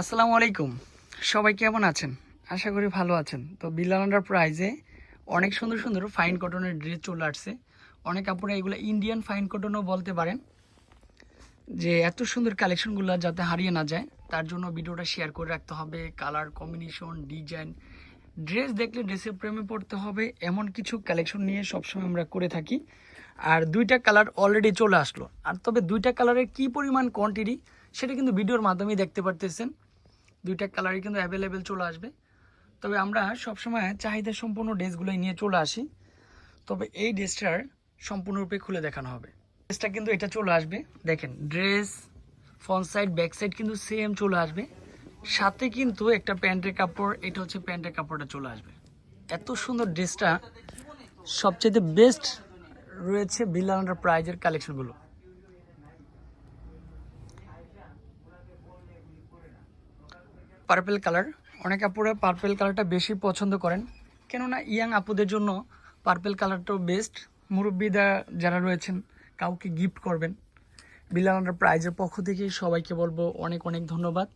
আসসালামু আলাইকুম। সবাই কেমন আছেন? আশা করি ভালো আছেন। তো বিলানান্ডার প্রাইজে অনেক সুন্দর সুন্দর ফাইন কটনের ড্রেস চলে আসছে। অনেক আপনারা এগুলো ইন্ডিয়ান ফাইন কটনও বলতে পারেন যে, এত সুন্দর কালেকশনগুলো যাতে হারিয়ে না যায়, তার জন্য ভিডিওটা শেয়ার করে রাখতে হবে। কালার কম্বিনেশন ডিজাইন ড্রেস দেখলে ড্রেসের প্রেমে পড়তে হবে। এমন কিছু কালেকশন নিয়ে সবসময় আমরা করে থাকি। আর দুইটা কালার অলরেডি চলে আসলো। আর তবে দুইটা কালারের কি পরিমাণ কোয়ান্টিটি সেটা কিন্তু ভিডিওর মাধ্যমেই দেখতে পারতেছেন। দুইটা কালারই কিন্তু অ্যাভেলেবেল চলে আসবে। তবে আমরা সবসময় চাহিদা সম্পূর্ণ ড্রেসগুলোই নিয়ে চলে আসি। তবে এই ড্রেসটার সম্পূর্ণরূপে খুলে দেখানো হবে। ড্রেসটা কিন্তু এটা চলে আসবে। দেখেন dress front side back side কিন্তু সেম চলে আসবে। সাথে কিন্তু একটা প্যান্টের কাপড়, এটা হচ্ছে প্যান্টের কাপড়টা চলে আসবে। এত সুন্দর ড্রেসটা সবচেয়ে বেস্ট রয়েছে বিলান্ডার প্রাইজের কালেকশনগুলো পার্পেল কালার অনেক আপুরা পার্পেল কালারটা বেশি পছন্দ করেন। কেননা ইয়াং আপুদের জন্য পার্পেল কালারটাও বেস্ট মুরব্বীরা যারা রয়েছেন, কাউকে গিফট করবেন। বিলানার প্রাইজের পক্ষ থেকে সবাইকে বলব অনেক অনেক ধন্যবাদ।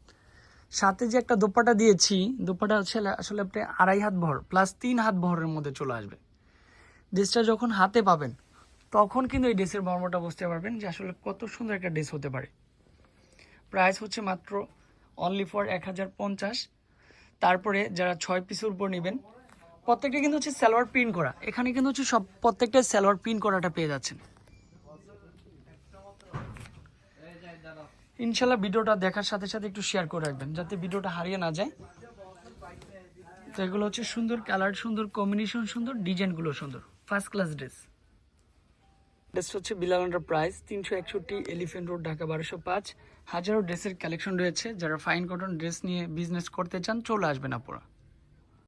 সাথে যে একটা দোপাটা দিয়েছি, দোপাটা হচ্ছে আসলে আপনি আড়াই হাত ভর প্লাস তিন হাত ভরের মধ্যে চলে আসবে। ড্রেসটা যখন হাতে পাবেন, তখন কিন্তু এই ড্রেসের মর্মটা বুঝতে পারবেন যে আসলে কত সুন্দর একটা ড্রেস হতে পারে। প্রাইস হচ্ছে মাত্র অনলি ফর এক হাজার পঞ্চাশ। তারপরে যারা ছয় পিসের উপর নেবেন, প্রত্যেকটা কিন্তু হচ্ছে সালোয়ার প্রিন্ট করা। এখানে কিন্তু হচ্ছে সব প্রত্যেকটা সালোয়ার প্রিন্ট করাটা পেয়ে যাচ্ছেন। ইনশাল্লাহ ভিডিওটা দেখার সাথে সাথে একটু শেয়ার করে রাখবেন, যাতে ভিডিওটা হারিয়ে না যায়। তো এগুলো হচ্ছে সুন্দর কালার সুন্দর কম্বিনেশন সুন্দর ডিজাইনগুলো সুন্দর। ফার্স্ট ক্লাস ড্রেস ড্রেস হচ্ছে বিলাল প্রাইস তিনশো একষট্টি এলিফেন্ট রোড ঢাকা বারোশো পাঁচ। হাজারো ড্রেসের কালেকশন রয়েছে। যারা ফাইন কটন ড্রেস নিয়ে বিজনেস করতে চান, চলে আসবেন আপনারা